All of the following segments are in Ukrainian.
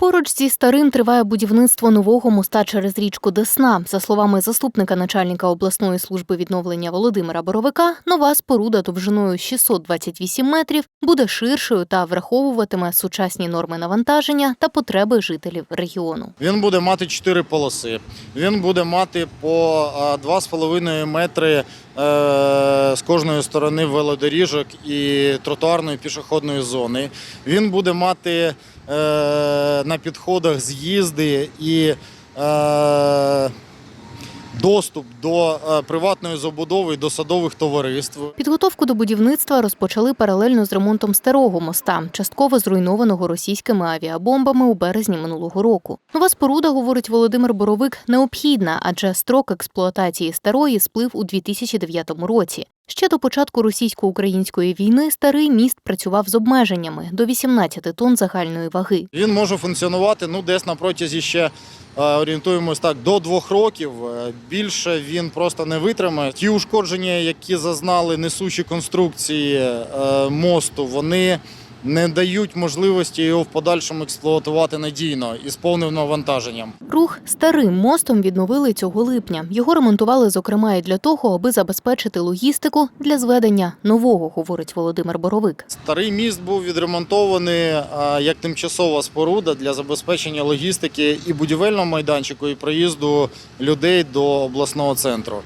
Поруч зі старим триває будівництво нового моста через річку Десна. За словами заступника начальника обласної служби відновлення Володимира Боровика, нова споруда довжиною 628 метрів буде ширшою та враховуватиме сучасні норми навантаження та потреби жителів регіону. Він буде мати 4 полоси. Він буде мати по 2,5 метри е, з кожної сторони велодоріжок і тротуарної пішохідної зони. Він буде мати на підходах з'їзди і е, доступ до е, приватної забудови і до садових товариств. Підготовку до будівництва розпочали паралельно з ремонтом старого моста, частково зруйнованого російськими авіабомбами у березні минулого року. Нова споруда, говорить Володимир Боровик, необхідна, адже строк експлуатації старої сплив у 2009 році. Ще до початку російсько-української війни старий міст працював з обмеженнями до 18 тонн загальної ваги. Він може функціонувати ну, десь на протязі ще е, орієнтуємось так до двох років. Е, Більше він просто не витримає. Ті ушкодження, які зазнали несучі конструкції е, мосту, вони не дають можливості його в подальшому експлуатувати надійно і з повним навантаженням. Рух старим мостом відновили цього липня. Його ремонтували, зокрема, і для того, аби забезпечити логістику для зведення нового, говорить Володимир Боровик. Старий міст був відремонтований е, як тимчасова споруда для забезпечення логістики і будівельного майданчику, і проїзду людей до обласного центру.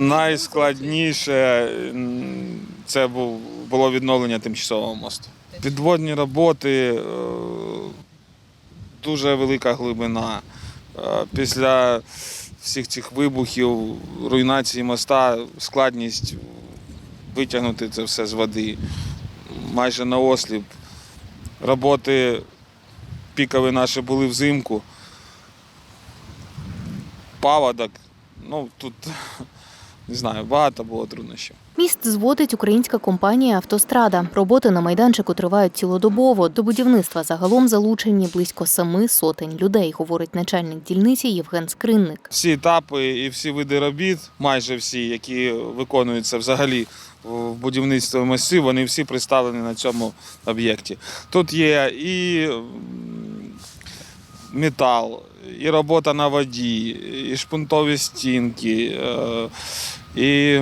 Найскладніше це було відновлення тимчасового мосту. Підводні роботи, е, дуже велика глибина. Е, Після всіх цих вибухів, руйнації моста, складність витягнути це все з води майже на осліп. Роботи пікові наші були взимку. Паводок. Ну, тут не знаю, багато було труднощів. Міст зводить українська компанія Автострада. Роботи на майданчику тривають цілодобово. До будівництва загалом залучені близько семи сотень людей, говорить начальник дільниці Євген Скринник. Всі етапи і всі види робіт, майже всі, які виконуються взагалі в будівництві мостів, вони всі представлені на цьому об'єкті. Тут є і метал, і робота на воді, і шпунтові стінки, і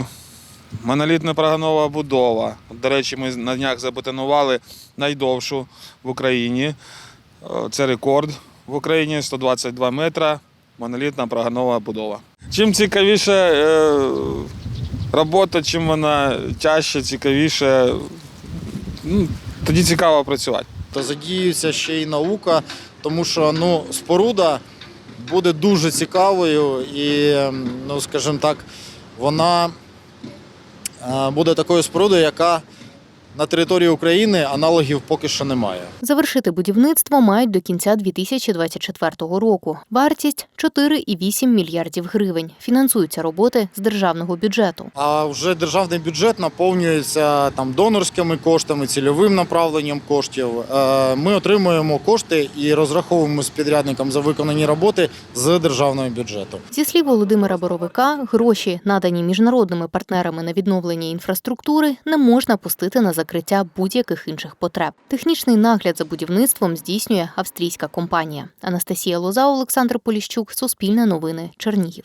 монолітна прогонова будова. До речі, ми на днях забетонували найдовшу в Україні. Е, Це рекорд в Україні 122 метра. Монолітна прогонова будова. Чим цікавіше е, робота, чим вона тяжче, цікавіше, тоді цікаво працювати. Та задіюється ще й наука, тому що ну, споруда буде дуже цікавою і, ем, ну, скажімо так, вона е, буде такою спорудою, яка на території України аналогів поки що немає. Завершити будівництво мають до кінця 2024 року. Вартість 4,8 мільярдів гривень. Фінансуються роботи з державного бюджету. А вже державний бюджет наповнюється там донорськими коштами, цільовим направленням коштів. Е, Ми отримуємо кошти і розраховуємо з підрядником за виконані роботи з державного бюджету. Зі слів Володимира Боровика, гроші, надані міжнародними партнерами на відновлення інфраструктури, не можна пустити на закриття будь-яких інших потреб. Технічний нагляд за будівництвом здійснює австрійська компанія. Анастасія Лоза, Олександр Поліщук, Суспільне новини, Чернігів.